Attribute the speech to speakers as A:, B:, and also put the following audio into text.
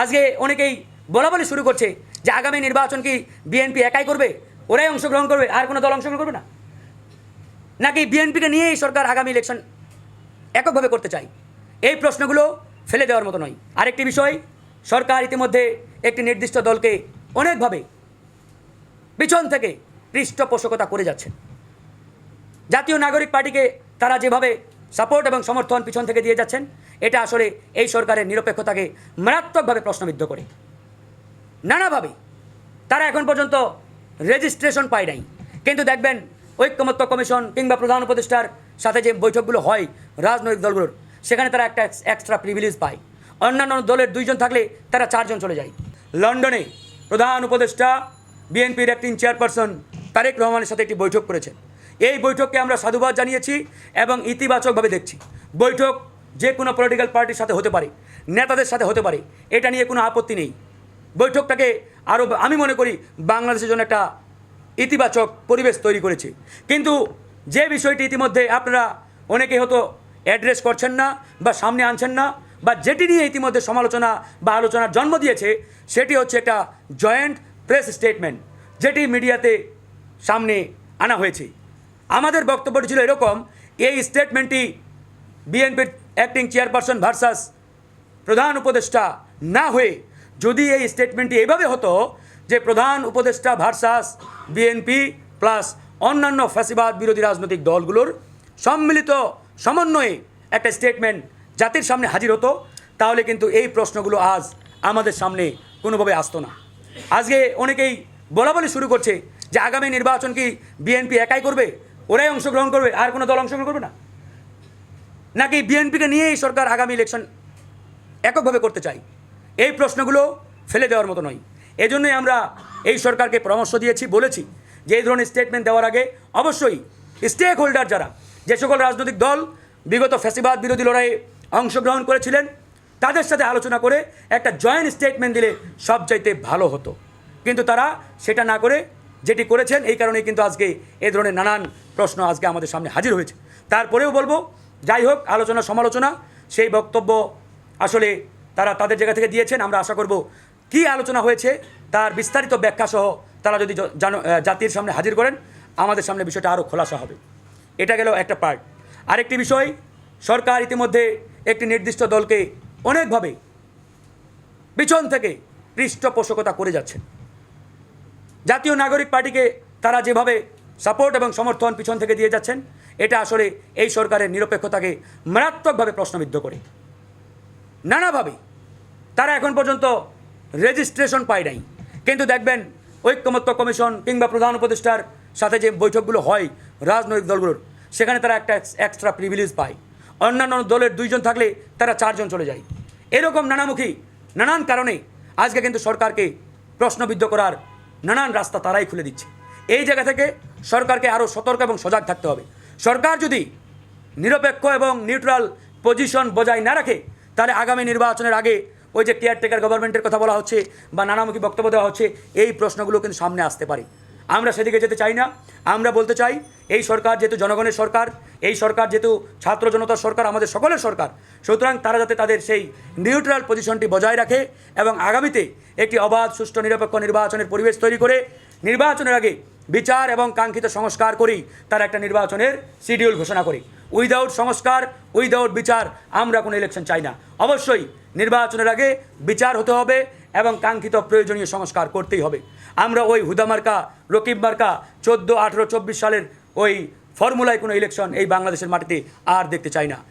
A: আজকে অনেকেই বলা বলি শুরু করছে যে আগামী নির্বাচন কি বিএনপি একাই করবে? ওরাই অংশগ্রহণ করবে আর কোনো দল অংশগ্রহণ করবে না? নাকি বিএনপিকে নিয়েই সরকার আগামী ইলেকশন এককভাবে করতে চাই এই প্রশ্নগুলো ফেলে দেওয়ার মতো নয়। আরেকটি বিষয়, সরকার ইতিমধ্যে একটি নির্দিষ্ট দলকে অনেকভাবে পিছন থেকে পৃষ্ঠপোষকতা করে যাচ্ছে। জাতীয় নাগরিক পার্টিকে তারা যেভাবে সাপোর্ট এবং সমর্থন পিছন থেকে দিয়ে যাচ্ছেন। এটা আসলে এই সরকারের নিরপেক্ষতাকে মারাত্মকভাবে প্রশ্নবিদ্ধ করে। নানাভাবে। তারা এখন পর্যন্ত রেজিস্ট্রেশন পায় নাই। কিন্তু দেখবেন ঐক্যমত্য কমিশন কিংবা প্রধান উপদেষ্টার সাথে যে বৈঠকগুলো হয় রাজনৈতিক দলগুলোর, সেখানে তারা একটা এক্সট্রা প্রিভিলেজ পায়। অন্যান্য দলের দুইজন থাকলে তারা চারজন চলে যায়। লন্ডনে প্রধান উপদেষ্টা, বিএনপির অ্যাক্টিং চেয়ারপারসন তারেক রহমানের সাথে একটি বৈঠক করেছেন। এই বৈঠককে আমরা সাধুবাদ জানিয়েছি এবং ইতিবাচকভাবে দেখছি। বৈঠক যে কোনো পলিটিক্যাল পার্টির সাথে হতে পারে, নেতাদের সাথে হতে পারে, এটা নিয়ে কোনো আপত্তি নেই। বৈঠকটাকে আরও আমি মনে করি বাংলাদেশের জন্য একটা ইতিবাচক পরিবেশ তৈরি করেছে। কিন্তু যে বিষয়টি ইতিমধ্যে আপনারা অনেকে হয়তো অ্যাড্রেস করছেন না বা সামনে আনছেন না বা যেটি নিয়ে ইতিমধ্যে সমালোচনা বা আলোচনার জন্ম দিয়েছে, সেটি হচ্ছে একটা জয়েন্ট প্রেস স্টেটমেন্ট যেটি মিডিয়াতে সামনে আনা হয়েছে। আমাদের বক্তব্যটি ছিল এরকম, এই স্টেটমেন্টটি বিএনপির অ্যাক্টিং চেয়ারপারসন ভার্সাস প্রধান উপদেষ্টা না হয়ে যদি এই স্টেটমেন্টটি এভাবে হতো যে প্রধান উপদেষ্টা ভার্সাস বিএনপি প্লাস অন্যান্য ফ্যাসিবাদ বিরোধী রাজনৈতিক দলগুলোর সম্মিলিত সমন্বয়ে একটা স্টেটমেন্ট জাতির সামনে হাজির হতো, তাহলে কিন্তু এই প্রশ্নগুলো আজ আমাদের সামনে কোনোভাবে আসতো না। আজকে অনেকেই বলা বলি শুরু করছে যে আগামী নির্বাচন কি বিএনপি একাই করবে? ওরাই অংশগ্রহণ করবে, আর কোনো দল অংশগ্রহণ করবে না? নাকি বিএনপিকে নিয়েই সরকার আগামী ইলেকশন এককভাবে করতে চাই এই প্রশ্নগুলো ফেলে দেওয়ার মতো নয়। এজন্যই আমরা এই সরকারকে পরামর্শ দিয়েছি, বলেছি যে এই ধরনের স্টেটমেন্ট দেওয়ার আগে অবশ্যই স্টেক হোল্ডার যারা, যে সকল রাজনৈতিক দল বিগত ফ্যাসিবাদ বিরোধী লড়াইয়ে অংশগ্রহণ করেছিলেন, তাদের সাথে আলোচনা করে একটা জয়েন্ট স্টেটমেন্ট দিলে সবচাইতে ভালো হতো। কিন্তু তারা সেটা না করে যেটি করেছেন, এই কারণেই কিন্তু আজকে এই ধরনের নানান প্রশ্ন আজকে আমাদের সামনে হাজির হয়েছে। তারপরেও বলব, যাই হোক, আলোচনা সমালোচনা, সেই বক্তব্য আসলে তারা তাদের জায়গা থেকে দিয়েছেন। আমরা আশা করব কি আলোচনা হয়েছে তার বিস্তারিত ব্যাখ্যা সহ তারা যদি জাতির সামনে হাজির করেন, আমাদের সামনে বিষয়টা আরও খোলাসা হবে। এটা গেল একটা পার্ট আরেকটি বিষয়, সরকার ইতিমধ্যে একটি নির্দিষ্ট দলকে অনেকভাবে পিছন থেকে পৃষ্ঠপোষকতা করে যাচ্ছে। জাতীয় নাগরিক পার্টিকে তারা যেভাবে সাপোর্ট এবং সমর্থন পিছন থেকে দিয়ে যাচ্ছেন। এটা আসলে এই সরকারের নিরপেক্ষতাকে মারাত্মকভাবে প্রশ্নবিদ্ধ করে। নানাভাবে। তারা এখন পর্যন্ত রেজিস্ট্রেশন পায় নাই। কিন্তু দেখবেন, ঐক্যমত্য কমিশন কিংবা প্রধান উপদেষ্টার সাথে যে বৈঠকগুলো হয় রাজনৈতিক দলগুলোর, সেখানে তারা একটা এক্সট্রা প্রিভিলেজ পায়। অন্যান্য দলের দুইজন থাকলে তারা চারজন চলে যায়। এরকম নানামুখী, নানান কারণে আজকে কিন্তু সরকারকে প্রশ্নবিদ্ধ করার নানান রাস্তা তারাই খুলে দিচ্ছে। এই জায়গা থেকে সরকারকে আরও সতর্ক এবং সজাগ থাকতে হবে। সরকার যদি নিরপেক্ষ এবং নিউট্রাল পজিশন বজায় না রাখে, তাহলে আগামী নির্বাচনের আগে ওই যে কেয়ারটেকার গভর্নমেন্টের কথা বলা হচ্ছে বা নানামুখী বক্তব্য দেওয়া হচ্ছে, এই প্রশ্নগুলো কিন্তু সামনে আসতে পারে। আমরা সেদিকে যেতে চাই না। আমরা বলতে চাই, এই সরকার যেহেতু জনগণের সরকার, এই সরকার যেহেতু ছাত্র জনতার সরকার, আমাদের সকলের সরকার, সুতরাং তারা যাতে তাদের সেই নিউট্রাল পজিশনটি বজায় রাখে এবং আগামীতে একটি অবাধ, সুষ্ঠু, নিরপেক্ষ নির্বাচনের পরিবেশ তৈরি করে নির্বাচনের আগে বিচার এবং কাঙ্ক্ষিত সংস্কার করেই তারা একটা নির্বাচনের শিডিউল ঘোষণা করে। উইদাউট সংস্কার উইদাউট বিচার, আমরা কোনো ইলেকশন চাই না। অবশ্যই নির্বাচনের আগে বিচার হতে হবে এবং কাঙ্ক্ষিত প্রয়োজনীয় সংস্কার করতেই হবে। আমরা ওই হুদা মার্কা, রকিব মার্কা, চোদ্দ, আঠেরো, চব্বিশ সালের ওই ফর্মুলায় কোনো ইলেকশন এই বাংলাদেশের মাটিতে আর দেখতে চাই না।